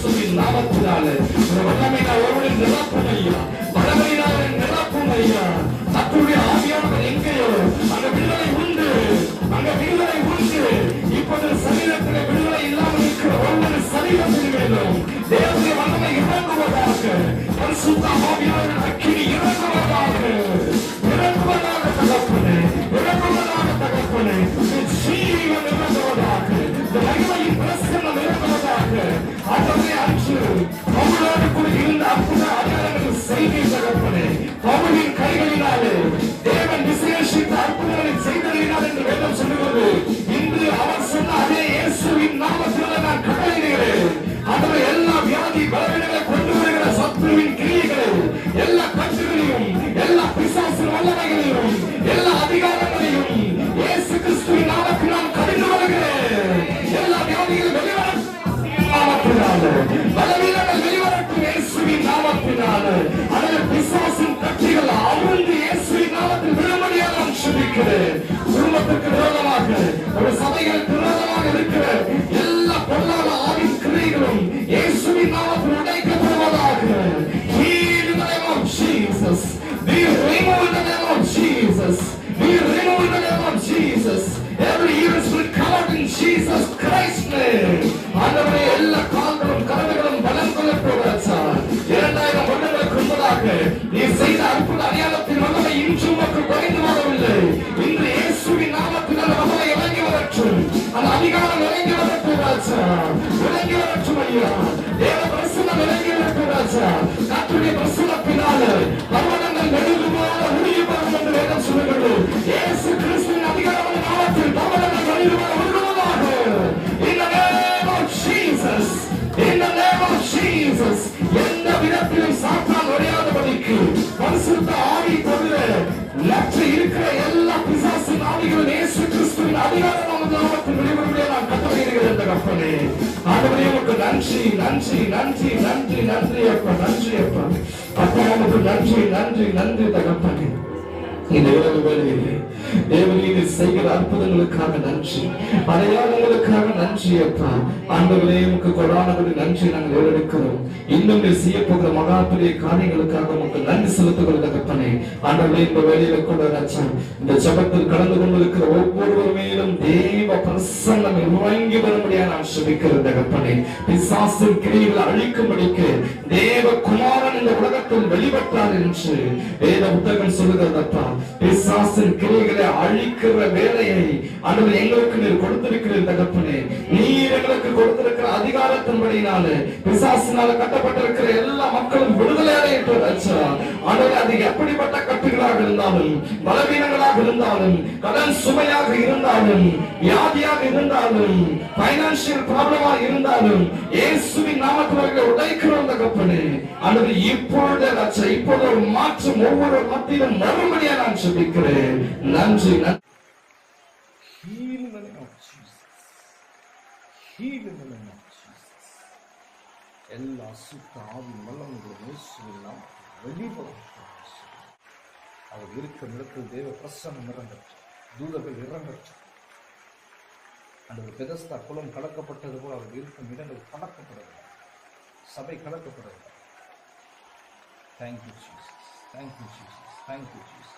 இயேசுவின் நாமத்தினாலே இந்த இறங்கி வரட்டும் தேவ பிரசனம் இறங்கி வரட்டும் ராஜா கத்துடைய பிரசனத்தினால பர்வதங்கள் நெடுகுமாக முடியுமாறும் என்று வேதம் சொல்லுகிறது இயேசு கிறிஸ்துவின் அதிகாரம் நாமத்தில் பர்வதங்கள் நெடுகுமாக உருவதாக In the name of Jesus. In the name எந்த விதத்திலும் சாத்தான் நுழையாதபடிக்கு பரிசுத்த ஆவி தவிர இருக்கிற எல்லா பிசாசின் ஆவிகளும் இயேசு கிறிஸ்துவின் அதிகாரம் நாமத்தில் வெளிவருவதை நான் கட்டளையிடுகிறேன் தகப்பனே ஆண்டவரே உமக்கு நன்றி நன்றி நன்றி நன்றி நன்றி அப்பா நன்றி அப்பா அப்பா உமக்கு நன்றி நன்றி நன்றி தகப்பனே இந்த இரவு வேலையிலே தேவனீர் செய்கிற அற்புதங்களுக்காக நன்றி. அடையாளங்களுக்காக நன்றி அப்பா. ஆண்டவரே உமக்கு கொடானபடி நன்றி நாங்கள் ஏறெடுக்கிறோம். இன்னும் நீர் செய்ய போகிற மகா பெரிய காரியங்களுக்காக உமக்கு நன்றி செலுத்துகிற தகப்பனே. ஆண்டவரே இந்த வேலையில கூட ராஜா இந்த ஜபத்தில் கலந்து கொண்டிருக்கிற ஒவ்வொருவர் மேலும் தேவ பிரசன்னம் இறங்கி வரும்படியா நான் சுபிக்கிற தகப்பனே. பிசாசின் கிரிகளை அழிக்கும்படிக்கு தேவ குமாரன் இந்த உலகத்தில் வெளிப்பட்டார் என்று வேத புத்தகம் சொல்லுகிறதப்பா பிசாசின் கிரிகளை அழிக்கிற வேலையை அன்று எங்களுக்கு நீர் கொடுத்திருக்கிறீர் தகப்பனே. நீர் எங்களுக்கு கொடுத்திருக்கிற அதிகாரத்தின்படினாலே பிசாசினால கட்டப்பட்டிருக்கிற எல்லா மக்களும் விடுதலை அடையட்டும் ராஜா அது எப்படிப்பட்ட கட்டுகளாக இருந்தாலும் பலவீனங்களாக இருந்தாலும் கடன் சுமையாக இருந்தாலும் வியாதியாக இருந்தாலும் பைனான்சியல் ப்ராப்ளமா இருந்தாலும் இயேசுவின் நாமத்தில் உடைக்கிறோம் உடைக்கிறோம் கப்பனே அல்லது இப்பொழுது ராஜா இப்பொழுது ஒரு மாற்றம் ஒவ்வொரு மத்தியிலும் மறுபடியா நான் சொல்லிக்கிறேன் நன்றி நன்றி Heal in the name of Jesus. Heal in the name of Jesus. எல்லா சுத்த ஆவி வல்லமைகளும் வெளிப்படும் அவர் இருக்கும் இடத்தில் தேவ பிரசனம் இறங்கட்டும் தூதர்கள் இறங்கட்டும். அந்த ஒரு பெதஸ்தா குளம் கலக்கப்பட்டது போல் அவர் இருக்கும் இடங்கள் கலக்கப்படவில்லை சபை கலக்கப்படவில்லை thank you Jesus thank you Jesus thank you Jesus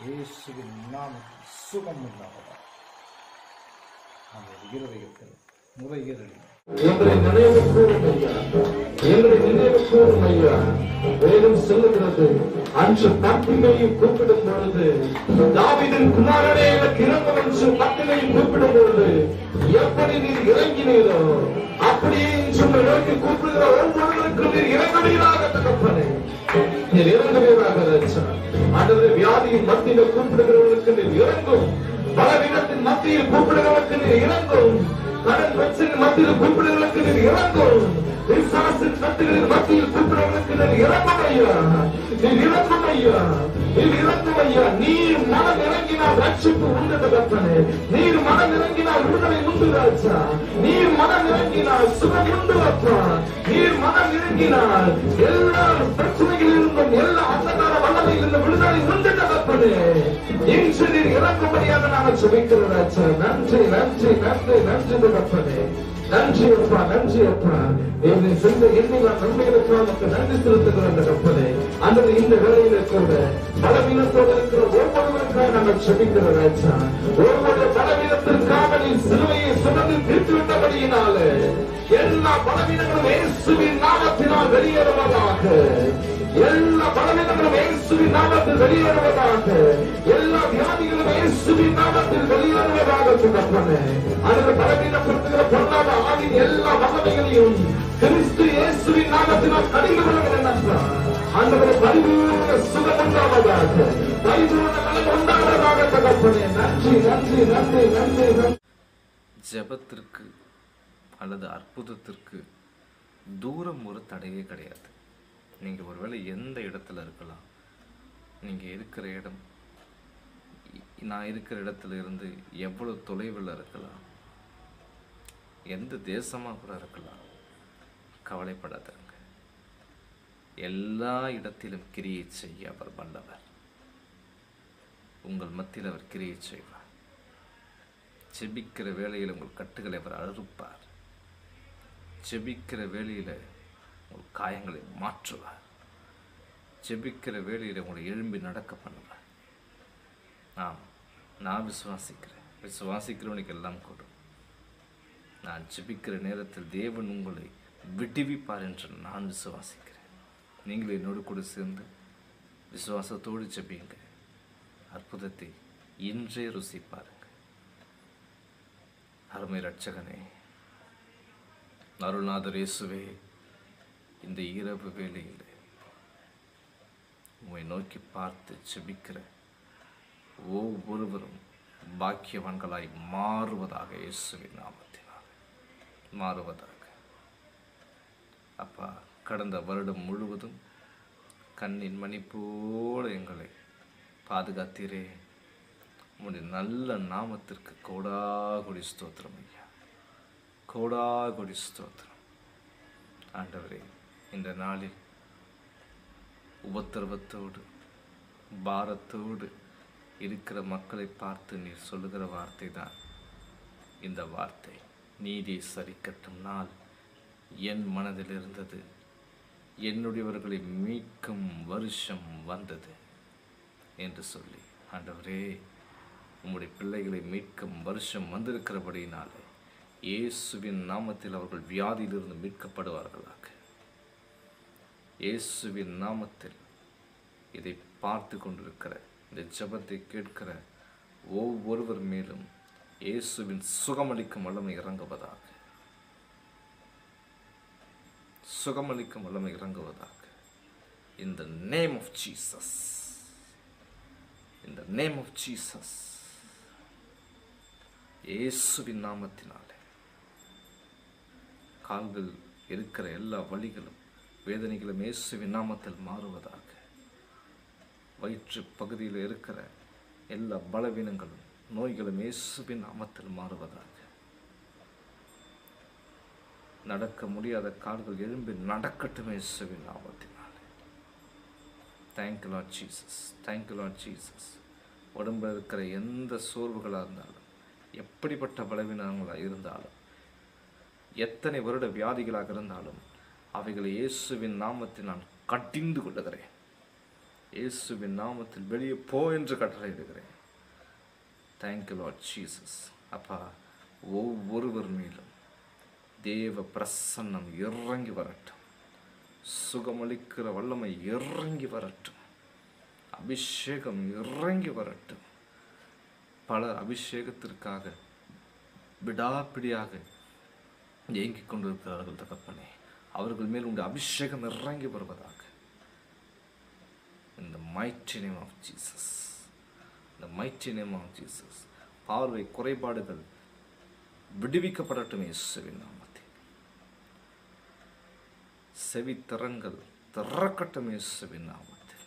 இயேசுவின் நாமத்தில் சுகம் உண்டாவதா அந்த இருதயத்தில் முறையீரடி எங்களை நினைவு கூறும் ஐயா. எங்களை நினைவு கூறும் ஐயா. வேதம் சொல்லுகிறது. அன்று கத்தினையும் கூப்பிடும் பொழுது தாவிதின் குமாரனே எனக்கு இறங்கும் என்று கத்தினையும் கூப்பிடும் பொழுது எப்படி நீர் இறங்கினீரோ அப்படியே சும்மா நோக்கி கூப்பிடுகிற ஒவ்வொருவருக்கும் நீர் இறங்குவீராக தகப்பனே. நீர் இறங்குவீராக ராஜா. ஆண்டவரே வியாதியின் மத்தியில் கூப்பிடுகிறவர்களுக்கு நீர் இறங்கும். பலவீனத்தின் மத்தியில் கூப்பிடுகிறவர்களுக்கு நீர் இறங்கும். கடன் பிரச்சனை மத்தியில் கூப்பிடுகிறவர்களுக்கு நீர் இறங்கும். விசுவாசின் சத்துகளின் மத்தியில் கூப்பிடுறவர்களுக்கு நீர் இறங்கும் ஐயா நீர் இறங்கும் ஐயா நீர் இறங்கும் ஐயா நீர் மனம் இறங்கினால் ரட்சிப்பு உண்டு தகப்பனே நீர் மனம் இறங்கினால் விடுதலை உண்டு ராஜா நீர் மனம் இறங்கினால் சுகம் உண்டு அப்பா நீர் மனம் இறங்கினால் எல்லா பிரச்சனைகளிலிருந்தும் எல்லா அந்தகார வல்லமையிலிருந்து விடுதலை உண்டு தகப்பனே இன்று நீர் இறக்கும்படியாக நாங்கள் சுமைக்கிறோம் ராஜா நன்றி நன்றி நன்றி நன்றி தகப்பனே நன்றி அப்பா நன்றி அப்பா. என்னை சொந்த எண்ணி நான் நன்மைகளுக்கு நமக்கு நன்றி அந்த தகப்பனே அல்லது இந்த வேலையில கூட பலவீனத்தோடு இருக்கிற ஒவ்வொருவருக்காக நாங்கள் செபிக்கிற ராஜா. ஒவ்வொரு பலவீனத்திற்காக நீ சிலுவையை சுமந்து தீர்த்து விட்டபடியினாலே எல்லா பலவீனங்களும் இயேசுவின் நாமத்தினால் வெளியேறுவதாக. எல்லா பலவீனங்களும் இயேசுவின் நாமத்தில் வெளியேறுவதாக எல்லா வியாதிகளும் இயேசுவின் நாமத்தில் வெளியேறுவதாக தகப்பனே அதில் பலவீனப்படுத்துகிற பொருளாத ஆவின் எல்லா வல்லமைகளையும் கிறிஸ்து இயேசுவின் நாமத்தினால் கடிந்து கொள்கிறேன் அப்பா. பரிபூர்ண சுகம் உண்டாவதாக பரிபூர்ண நலம் உண்டாவதாக தகப்பனே நன்றி நன்றி நன்றி நன்றி நன்றி. ஜபத்திற்கு அல்லது அற்புதத்திற்கு தூரம் ஒரு தடையே கிடையாது. நீங்கள் ஒருவேளை எந்த இடத்துல இருக்கலாம்? நீங்கள் இருக்கிற இடம் நான் இருக்கிற இடத்துல இருந்து எவ்வளோ தொலைவில் இருக்கலாம்? எந்த தேசமாக கூட இருக்கலாம்? கவலைப்படாதங்க. எல்லா இடத்திலும் கிரியை செய்ய அவர் வல்லவர். உங்கள் மத்தியில் அவர் கிரியை செய்வார். செபிக்கிற வேளையில் உங்கள் கட்டுகளை அவர் அறுப்பார். செபிக்கிற வேளையில் உங்கள் காயங்களை மாற்றுவார் ஜெபிக்கிற வேலையில் உங்களை எழும்பி நடக்க பண்ணுவார் ஆம் நான் விசுவாசிக்கிறேன். விசுவாசிக்கிறவனுக்கு எல்லாம் கொடு. நான் ஜெபிக்கிற நேரத்தில் தேவன் உங்களை விடுவிப்பார் என்று நான் விசுவாசிக்கிறேன். நீங்கள் என்னோடு கூட சேர்ந்து விசுவாசத்தோடு ஜெபியுங்க. அற்புதத்தை இன்றே ருசி பாருங்க. அருமை ரட்சகனே அருள்நாதர் இயேசுவே இந்த இரவு வேளையில் உம்மை நோக்கி பார்த்து செபிக்கிற ஒவ்வொருவரும் பாக்கியவான்களாய் மாறுவதாக இயேசுவின் நாமத்தினால். மாறுவதாக. அப்பா கடந்த வருடம் முழுவதும் கண்ணின் மணி போல எங்களை பாதுகாத்தீரே. உங்களுடைய நல்ல நாமத்திற்கு கோடாகுடி ஸ்தோத்திரம் ஐயா. கோடாகுடி ஸ்தோத்திரம். ஆண்டவரே இந்த நாளில் உபத்திரவத்தோடு பாரத்தோடு இருக்கிற மக்களை பார்த்து நீர் சொல்லுகிற வார்த்தை தான் இந்த வார்த்தை. நீதி சரிக்கட்டும் நாள் என் மனதில் இருந்தது. என்னுடையவர்களை மீட்கும் வருஷம் வந்தது என்று சொல்லி ஆண்டவரே உம்முடைய பிள்ளைகளை மீட்கும் வருஷம் வந்திருக்கிறபடியினாலே இயேசுவின் நாமத்தில் அவர்கள் வியாதியிலிருந்து மீட்கப்படுவார்களாக. இயேசுவின் நாமத்தில் இதை பார்த்து கொண்டிருக்கிற இந்த ஜபத்தை கேட்கிற ஒவ்வொருவர் மேலும் இயேசுவின் சுகமளிக்கும் வல்லமை இறங்குவதாக. சுகமளிக்கும் வல்லமை இறங்குவதாக. இந்த நேம் ஆஃப் ஜீசஸ் இந்த நேம் ஆஃப் name இயேசுவின் நாமத்தினாலே. கால்கள் இருக்கிற எல்லா வழிகளும் வேதனைகளும் இயேசுவின் நாமத்தில் மாறுவதாக. வயிற்று பகுதியில் இருக்கிற எல்லா பலவீனங்களும் நோய்களும் இயேசுவின் நாமத்தில் மாறுவதாக. நடக்க முடியாத கால்கள் எழும்பி நடக்கட்டும் இயேசுவின் நாமத்தினாலே. Thank Lord Jesus thank Lord Jesus உடம்பில் இருக்கிற எந்த சோர்வுகளாக இருந்தாலும் எப்படிப்பட்ட பலவீனங்களாக இருந்தாலும் எத்தனை வருட வியாதிகளாக இருந்தாலும் அவைகளை இயேசுவின் நாமத்தில் நான் கட்டிந்து கொள்ளுகிறேன். இயேசுவின் நாமத்தில் வெளியே போ என்று கட்டளையிடுகிறேன். தேங்க்யூ லார்ட் ஜீசஸ் அப்பா ஒவ்வொருவர் மேலும் தேவ பிரசன்னம் இறங்கி வரட்டும். சுகமளிக்கிற வல்லமை இறங்கி வரட்டும். அபிஷேகம் இறங்கி வரட்டும். பல அபிஷேகத்திற்காக விடாப்பிடியாக இயங்கிக் கொண்டிருக்கிறார்கள் தகப்பனே. அவர்கள் மேல் உண்டு அபிஷேகம் இறங்கி வருவதாக. இந்த mighty நேம் ஆஃப் ஜீசஸ் இந்த mighty நேம் ஆஃப் ஜீசஸ் பார்வை குறைபாடுகள் விடுவிக்கப்படட்டும் இயேசுவின் நாமத்தில். செவி திறங்கள் திறக்கட்டும் இயேசுவின் நாமத்தில்.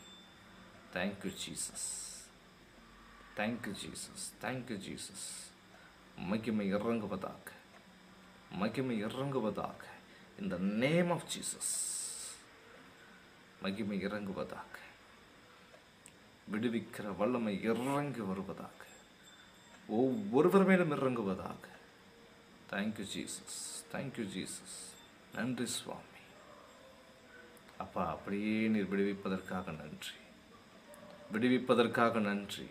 Thank you Jesus thank you Jesus thank you Jesus மகிமை இறங்குவதாக. மகிமை இறங்குவதாக. இந்த நேம் ஆஃப் ஜீசஸ் மகிமை இறங்குவதாக. விடுவிக்கிற வல்லமை இறங்கி வருவதாக. ஒவ்வொருவர் மேலும் இறங்குவதாக. Thank you Jesus thank you Jesus நன்றி சுவாமி. அப்பா அப்படியே நீர் விடுவிப்பதற்காக நன்றி. விடுவிப்பதற்காக நன்றி.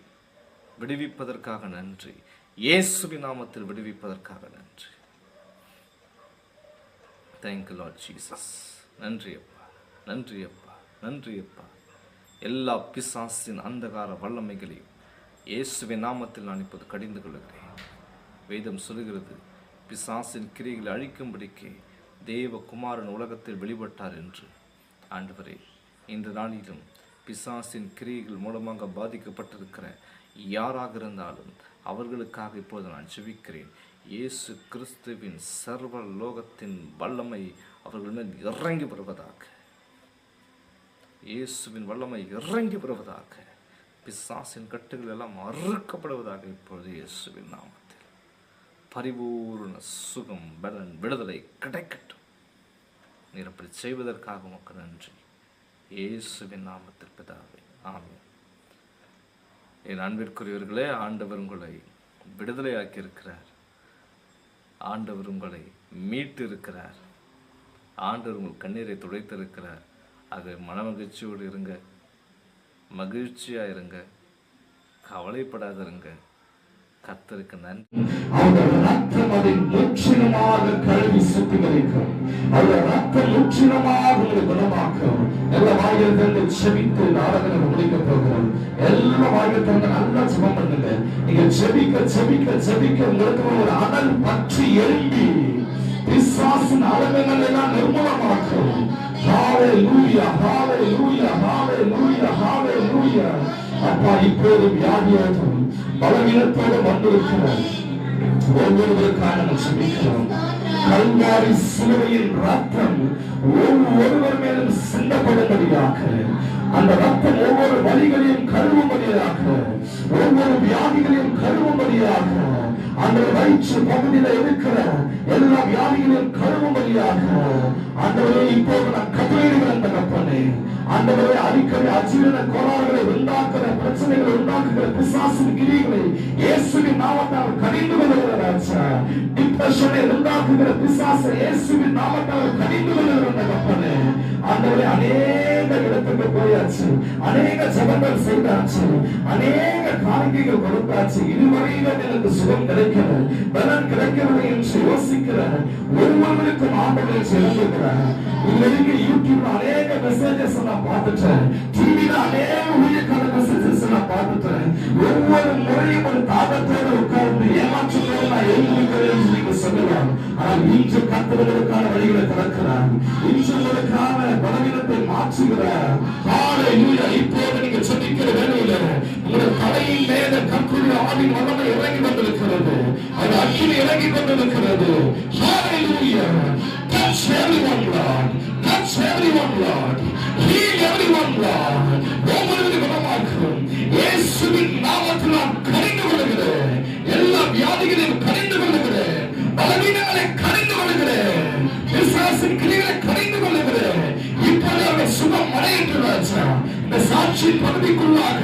விடுவிப்பதற்காக நன்றி. இயேசுவி நாமத்தில் விடுவிப்பதற்காக நன்றி. தேங்க் லார்ட் ஜீசஸ் நன்றி அப்பா நன்றி அப்பா நன்றி அப்பா. எல்லா பிசாசின் அந்தகார வல்லமைகளையும் இயேசுவின் நாமத்தில் நான் இப்போது கடிந்து கொள்கிறேன். வேதம் சொல்லுகிறது பிசாசின் கிரிகளை அழிக்கும்படிக்கே தேவகுமாரன் உலகத்தில் வெளிப்பட்டார் என்று. ஆண்டவரே இந்த நாளிலும் பிசாசின் கிரியைகள் மூலமாக பாதிக்கப்பட்டிருக்கிற யாராக இருந்தாலும் அவர்களுக்காக இப்போது நான் ஜெபிக்கிறேன். இயேசு கிறிஸ்துவின் சர்வ லோகத்தின் வல்லமை அவர்கள் மேல் இறங்கி வருவதாக. இயேசுவின் வல்லமை இறங்கி வருவதாக. பிசாசின் கட்டுகள் எல்லாம் அறுக்கப்படுவதாக இப்பொழுது இயேசுவின் நாமத்தில். பரிபூர்ண சுகம் பலன் விடுதலை கிடைக்கட்டும். நீர் அப்படி செய்வதற்காக உமக்கு நன்றி. இயேசுவின் நாமத்தில் பிதாவே ஆமென். என் அன்பிற்குரியவர்களே ஆண்டவர் உங்களை விடுதலையாக்கி இருக்கிறார் ஆண்டவர் உங்களை மீட்டிருக்கிறார். ஆண்டவர் உங்கள் கண்ணீரை துடைத்திருக்கிறார். ஆகவே மனமகிழ்ச்சியோடு இருங்க. மகிழ்ச்சியாக இருங்க. கவலைப்படாத இருங்க கத்திருக்கு நன்றி அவருடைய முற்றிலுமாக கழுவி சுத்திகரிக்கும் அவருடைய ரத்தம் முற்றிலுமாக உங்களை குணமாக்கும். எல்லா வாயில் தந்து செபித்து நாடகம் முடிக்க போகிறோம். எல்லா வாயில் தந்து நல்லா ஜெபம் பண்ணுங்க. நீங்க செபிக்க செபிக்க செபிக்க உங்களுக்கு ஒரு அனல் பற்றி எழும்பி பிசாசின் அலங்கங்கள் எல்லாம் நிர்மூலமாக்கும். ஹalleluya லூயா ஹalleluya லூயா அப்பா இப்போது வியாதியோடும் பலவீனத்தோடு வந்திருக்கிறார் ஒவ்வொருவருக்காக நாம் செபிக்கிறோம் கல்வாரி சிலுவையின் ரத்தம் ஒவ்வொருவர் மேலும் சிந்தப்படும்படியாக அந்த ரத்தம் ஒவ்வொரு வழிகளையும் கழுவும்படியாக ஒவ்வொரு வியாதிகளையும் கழுவும்படியாக அந்த வயிற்று பகுதியில இருக்கிற எல்லா வியாதிகளையும் கழுவும்படியாக அந்த இப்போது நான் கட்டளையிடுகிறேன் தகப்பனே. அந்த அடிக்கடி அஜீரண கோளாறுகள் உண்டாக்குற பிரச்சனைகளை உண்டாக்குகிற பிசாசின் கிரிகளை இயேசுவின் நாமத்தால் கடிந்து கொள்கிற ராஜா டிப்ரெஷனை உண்டாக்குகிற பிசாசை இயேசுவின் நாமத்தால் கடிந்து கொள்கிற தகப்பனே ஆண்டவரே அநேக இடத்துக்கு போயாச்சு. அநேக ஜபங்கள் செய்தாச்சு. அநேக காணிக்கைகள் கொடுத்தாச்சு. இதுவரையிலும் எனக்கு சுகம் கிடைக்கிறது பலன் கிடைக்கிறது என்று யோசிக்கிற ஒவ்வொருவருக்கும் ஆண்டவரை செலுத்துகிறார் யூடியூப்ல அநேக மெசேஜஸ் நான் பார்த்துட்டேன். டிவில அநேக ஊழியக்கான மெசேஜஸ் நான் பார்த்துட்டேன். ஒவ்வொரு முறையும் ஒரு தாக்கத்தோடு உட்கார்ந்து ஏமாற்றத்தோடு நான் எழுந்திருக்கிறேன் நீங்க சொல்லலாம். ஆனால் இன்று கத்துவதற்கான வழிகளை திறக்கிறார். இன்று உங்களுக்கான பலவீனத்தை மாற்றுகிறார். ஹalleluya இப்போது நீங்க சொல்லிக்கிற வேலையில உங்களுடைய தலையின் மேல கற்குள்ள ஆவின் வல்லமை இறங்கி வந்திருக்கிறது. அது அக்கினி இறங்கி கொண்டிருக்கிறது ஹalleluya touch everyone lord. Touch everyone lord. Heal everyone lord. ஒவ்வொருவரும் குணமாக்கும் இயேசுவின் நாமத்தில் நான் கடிந்து கொள்கிறேன் எல்லா வியாதிகளையும் கடிந்து கொள்கிறேன் பலவீனங்களை கடிந்து கொள்கிறேன் விசுவாசின் கிரிகளை கடிந்து கொள்கிறேன் இப்போது அவர் சுகம் அடையிட்டு ராஜா இந்த சாட்சி பகுதிக்குள்ளாக